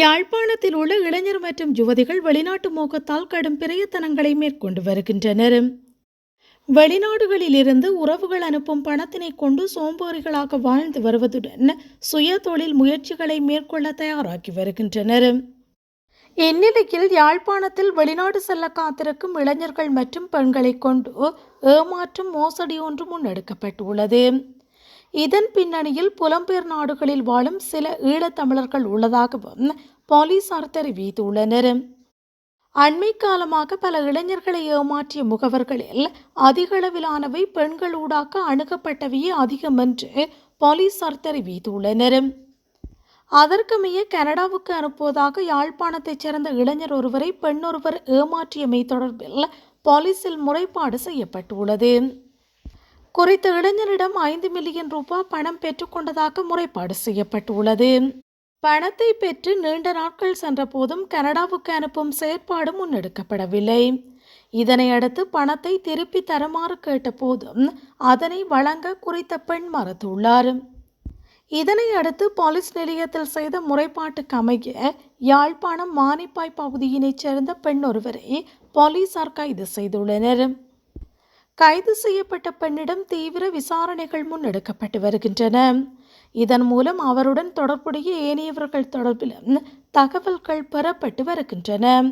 யாழ்ப்பாணத்தில் உள்ள இளைஞர் மற்றும் யுவதிகள் வெளிநாட்டு மோகத்தால் கடும் பிரயத்தனங்களை மேற்கொண்டு வருகின்றனர். வெளிநாடுகளிலிருந்து உறவுகள் அனுப்பும் பணத்தினை கொண்டு சோம்பேறிகளாக வாழ்ந்து வருவதுடன் சுய தொழில் முயற்சிகளை மேற்கொள்ள தயாராகி வருகின்றனர். இந்நிலையில் யாழ்ப்பாணத்தில் வெளிநாடு செல்ல காத்திருக்கும் இளைஞர்கள் மற்றும் பெண்களை கொண்டு ஏமாற்றும் மோசடி ஒன்று முன்னெடுக்கப்பட்டுள்ளது. இதன் பின்னணியில் புலம்பெயர் நாடுகளில் வாழும் சில ஈழத்தமிழர்கள் உள்ளதாகவும் போலீசார் தெரிவித்துள்ளனர். அண்மை காலமாக பல இளைஞர்களை ஏமாற்றிய முகவர்களில் அதிகளவிலானவை பெண்களூடாக அணுகப்பட்டவையே அதிகம் என்று போலீசார் தெரிவித்துள்ளனர். அதற்குமைய கனடாவுக்கு அனுப்புவதாக யாழ்ப்பாணத்தைச் சேர்ந்த இளைஞர் ஒருவரை பெண்ணொருவர் ஏமாற்றியமை தொடர்பில் போலீசில் முறைப்பாடு செய்யப்பட்டுள்ளது. குறித்த இளைஞரிடம் ஐந்து மில்லியன் ரூபாய் பணம் பெற்றுக்கொண்டதாக முறைப்பாடு செய்யப்பட்டுள்ளது. பணத்தை பெற்று நீண்ட நாட்கள் சென்ற போதும் கனடாவுக்கு அனுப்பும் செயற்பாடு முன்னெடுக்கப்படவில்லை. இதனை அடுத்து பணத்தை திருப்பி தருமாறு கேட்ட போதும் அதனை வழங்க குறித்த பெண் மறுத்துள்ளார். இதனை அடுத்து போலீஸ் நிலையத்தில் செய்த முறைப்பாட்டுக்கு அமைய யாழ்ப்பாணம் மானிப்பாய் பகுதியினைச் சேர்ந்த பெண் ஒருவரை போலீசார் கைது செய்துள்ளனர். கைது செய்யப்பட்ட பெண்ணிடம் தீவிர விசாரணைகள் முன்னெடுக்கப்பட்டு வருகின்றன. இதன் மூலம் அவருடன் தொடர்புடைய ஏனையவர்கள் தொடர்பிலும் தகவல்கள் பெறப்பட்டு வருகின்றன.